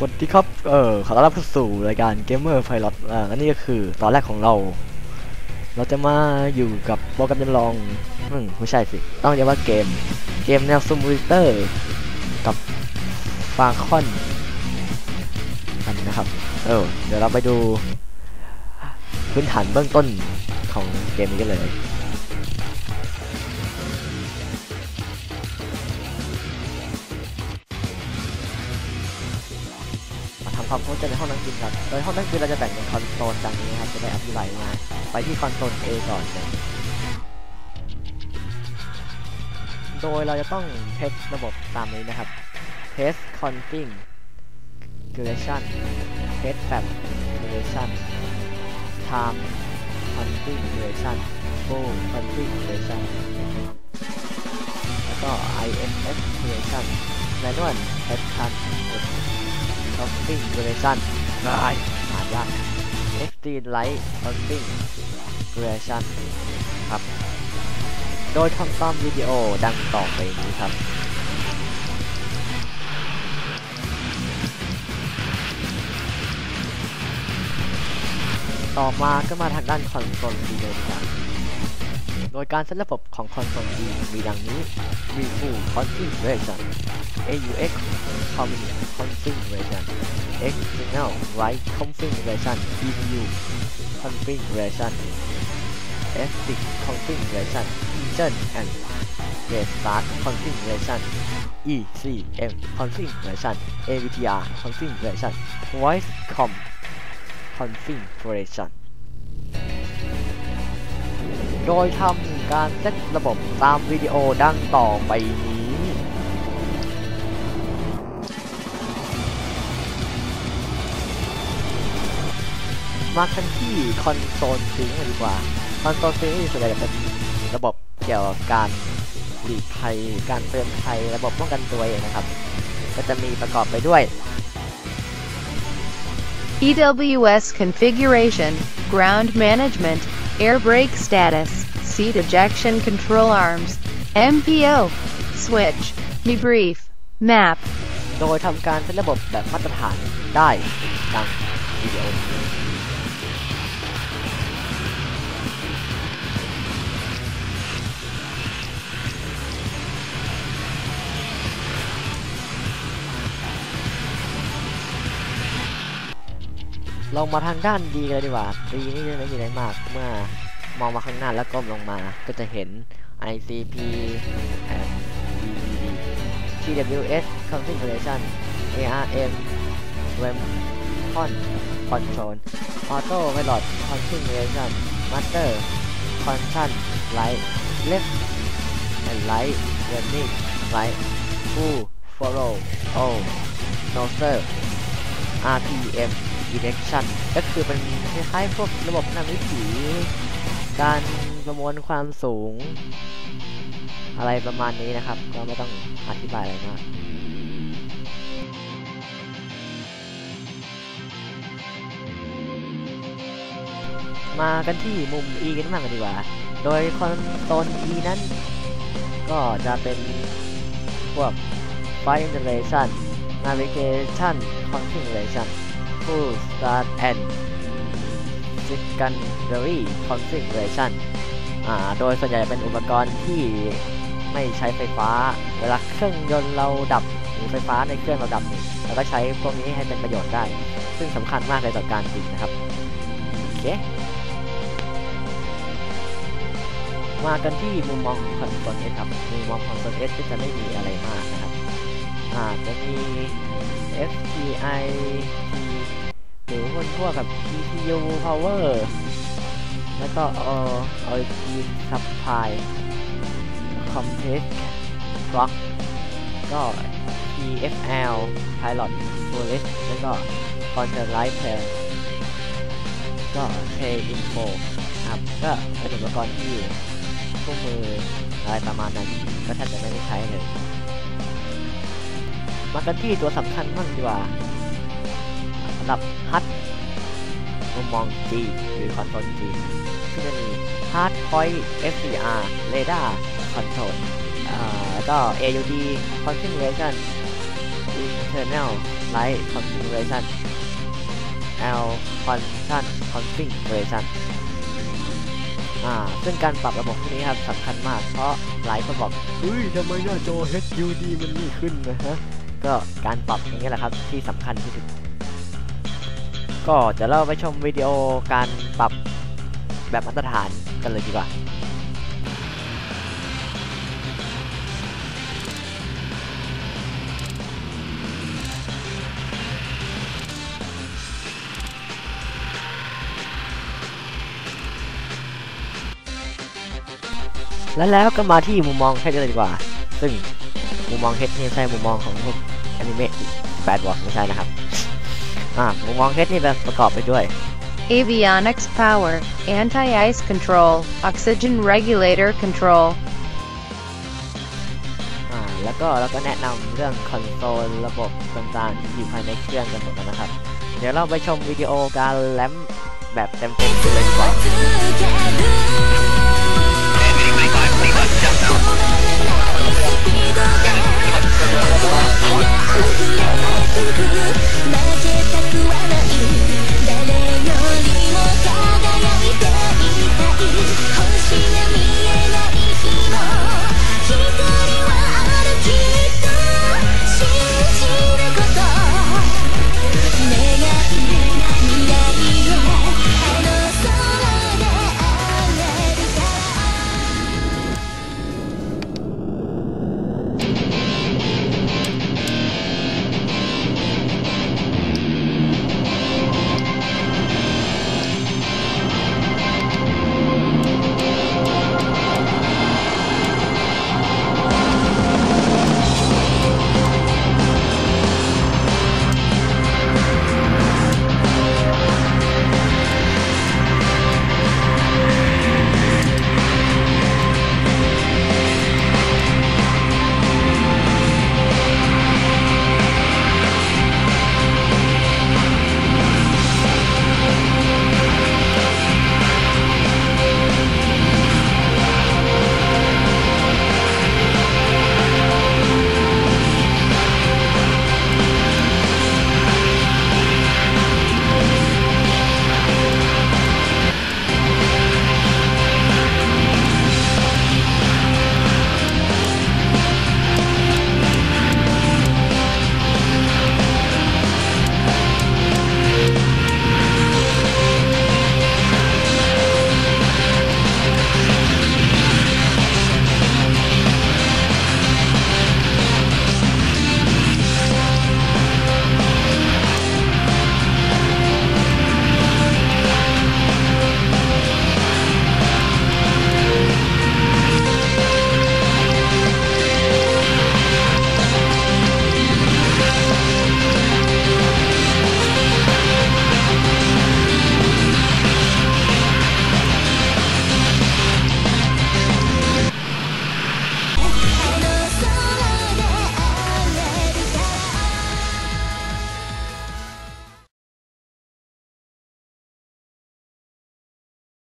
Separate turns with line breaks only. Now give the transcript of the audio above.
สวัสดีครับ เออขอต้อนรับเข้าสู่รายการ Gamer Pilot อ่าอันนี้ก็คือตอนแรกของเรา เราจะมาอยู่กับโปรแกรมจำลองอืมไม่ใช่สิ ต้องเรียกว่าเกม เกมแนวซิมูเลเตอร์ กับฟาคอนกันนะครับ เออ เดี๋ยวเราไปดู พื้นฐานเบื้องต้นของเกมนี้กันเลย ความเข้าใจในห้องนั่งกินครับ โดยห้องนั่งกินเราจะแบ่งเป็นคอนโซลดังนี้ครับจะได้อธิบายงาไปที่คอนโซล A ก่อนเลยโดยเราจะต้องเทสระบบตามนี้นะครับ test configuration test fab duration time configuration full configuration แล้วก็ IMF duration manual test time Shopping Duration ได้อ่านยาก FD Light Shopping Duration ครับ โดยทำตามวิดีโอดังต่อไปนี้ครับต่อมาก็มาทางด้านคอนโซลดีเลยดีกว่าโดยการเซตระบบของคอนโซลดีมีดังนี้ View Configuration AUX Configuration External Write Configuration EDU Configuration S6 Configuration Engine and Restart Configuration ECM Configuration AVTR Configuration Voice Com Configuration โดยทำการเซตระบบตามวิดีโอดังต่อไปนี้ มากันที่คอนโซลซิงค์ดีกว่า คอนโซลซิงค์นี่ส่วนใหญ่จะเป็นระบบเกี่ยวกับการหลีกภัยการเตือนภัยระบบป้องกันตัวเองนะครับ ก็จะมีประกอบไปด้วย
EWS configuration, ground management, air brake status, seat ejection control arms, MPO, switch, debrief, map,
โดยทำการเซตระบบแบบมาตรฐานได้ดังวิดีโอนี้ ลงมาทางด้านดีกันเลยดีกว่าดีนี่จะไม่มีอะไรมาก เมื่อมองมาข้างหน้าแล้วก้มลงมา ก็จะเห็น ICP D V D TWS configuration ARM RAM con control auto pilot configuration master function light left and right running right full follow all nozzle RPM direction ก็คือเป็นคล้ายๆพวกระบบนำวิถี การประมวลความสูง อะไรประมาณนี้นะครับ ก็ไม่ต้องอธิบายอะไรมากมากันที่มุม E กันบ้างกันดีกว่า โดยคอนโซล E นั้น ก็จะเป็นพวก File Installation Navigation Configuration Full Start and Secondary Configuration อ่าโดยส่วนใหญ่เป็นอุปกรณ์ที่ไม่ใช้ไฟฟ้า เวลาเครื่องยนต์เราดับหรือไฟฟ้าในเครื่องเราดับเราก็ใช้พวกนี้ให้เป็นประโยชน์ได้ ซึ่งสำคัญมากเลยต่อการติดนะครับ โอเค มากันที่มุมมองของคอนโซลเอสครับ มุมมองของคอนโซลเอสก็จะไม่มีอะไรมากนะครับ อ่าจะมี SPI พวกพวกับ GPU power แล้วก็เออ origin supply compress clock ก็ TFL pilot police แล้วก็ control light plan ก็ K info ครับก็เป็นอุปกรณ์ที่คู่มืออะไรประมาณนั้นก็แทบจะไม่ได้ใช้เลยมากันที่ตัวสำคัญบ้างดีกว่าสำหรับฮัท มอง G หรือคอนโซล G ที่จะมี Hard Point FCR Radar Control อ่าแล้วก็ AUD Configuration Internal Type Configuration L Function Configuration อ่าซึ่งการปรับระบบพวกนี้ครับสำคัญมากเพราะหลายคนบอกเฮ้ยทำไมหน้าจอ HUD มันไม่ขึ้นนะฮะ ก็การปรับอย่างนี้แหละครับที่สำคัญที่สุด ก็เดี๋ยวเราไปชมวิดีโอการปรับแบบมาตรฐานกันเลยดีกว่าและแล้วก็มาที่มุมมองเฮดกันเลยดีกว่า ซึ่งมุมมองเฮดนี่ไม่ใช่มุมมองของพวกอนิเมะแบดวอร์ไม่ใช่นะครับ อ่ามุมมองเฮดนี่ประกอบไปด้วย
avionics power anti-ice control oxygen regulator control
อ่าแล้วก็เราก็แนะนำเรื่องคอนโซลระบบต่างๆที่อยู่ภายในเครื่องกันหมดนะครับ เดี๋ยวเราไปชมวิดีโอการแลมแบบเต็มๆกันเลยดีกว่า
負けた言わない